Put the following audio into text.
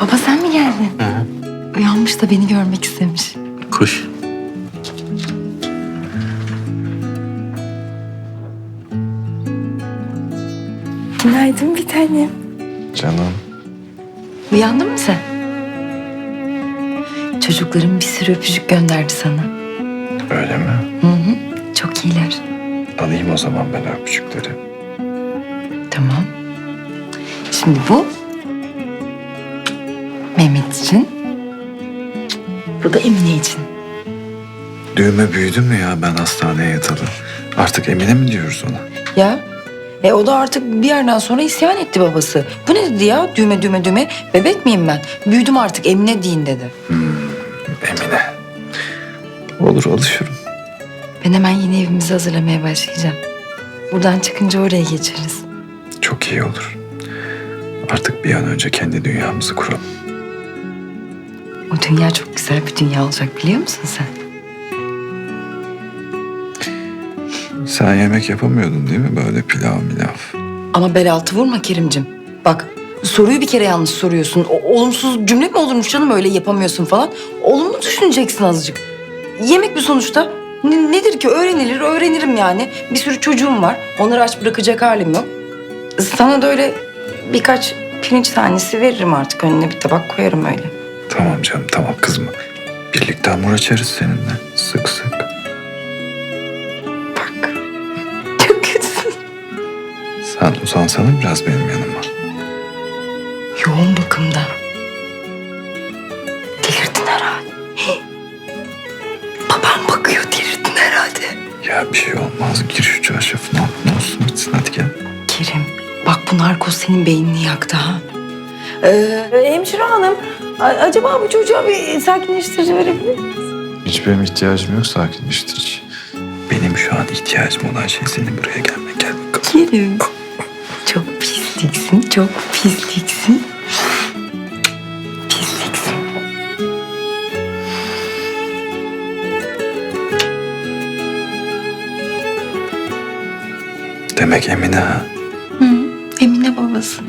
Baba sen mi geldin? Uyanmış da beni görmek istemiş. Kuş. Günaydın bir tanem. Canım. Uyandın mı sen? Çocuklarım bir sürü öpücük gönderdi sana. Öyle mi? Hı hı. Çok iyiler. Alayım o zaman ben öpücükleri. Tamam. Şimdi bu Bu da Emine için. Düğme büyüdü mü ya ben hastaneye yatalı? Artık Emine mi diyoruz ona? Ya e o da artık bir yerden sonra isyan etti babası. Bu ne dedi ya? Düğme düğme düğme. Bebek miyim ben? Büyüdüm artık Emine deyin dedi. Emine. Olur alışırım. Ben hemen yeni evimizi hazırlamaya başlayacağım. Buradan çıkınca oraya geçeriz. Çok iyi olur. Artık bir an önce kendi dünyamızı kuralım. O dünya çok güzel bir dünya olacak biliyor musun sen? Sen yemek yapamıyordun değil mi böyle pilav milav? Ama bel altı vurma Kerimcim. Bak soruyu bir kere yanlış soruyorsun. O, olumsuz cümle mi olurmuş canım öyle yapamıyorsun falan. Olumlu düşüneceksin azıcık. Yemek bir sonuçta. Ne- nedir ki öğrenilir öğrenirim yani. Bir sürü çocuğum var. Onları aç bırakacak halim yok. Sana da öyle birkaç pirinç tanesi veririm artık. Önüne bir tabak koyarım öyle. Tamam canım tamam kızma. Birlikte hamur açarız seninle. Sık sık. Bak. Çok kötüsün. Sen uzansana biraz benim yanıma. Yoğun bakımda. Delirdin herhalde. Babam bakıyor delirdin herhalde. Ya bir şey olmaz. Gir şu çarşafın altına olsun bitsin hadi gel. Kerim bak bu narkoz senin beynini yaktı ha. Ee, hemşire hanım acaba bu çocuğa bir sakinleştirici verebilir miyiz? Hiç benim ihtiyacım yok sakinleştirici. Benim şu an ihtiyacım olan şey senin buraya gelmen. Gel bakalım. Kerim çok pisliksin çok pisliksin. Pisliksin. Demek Emine ha. Hı, Emine babası.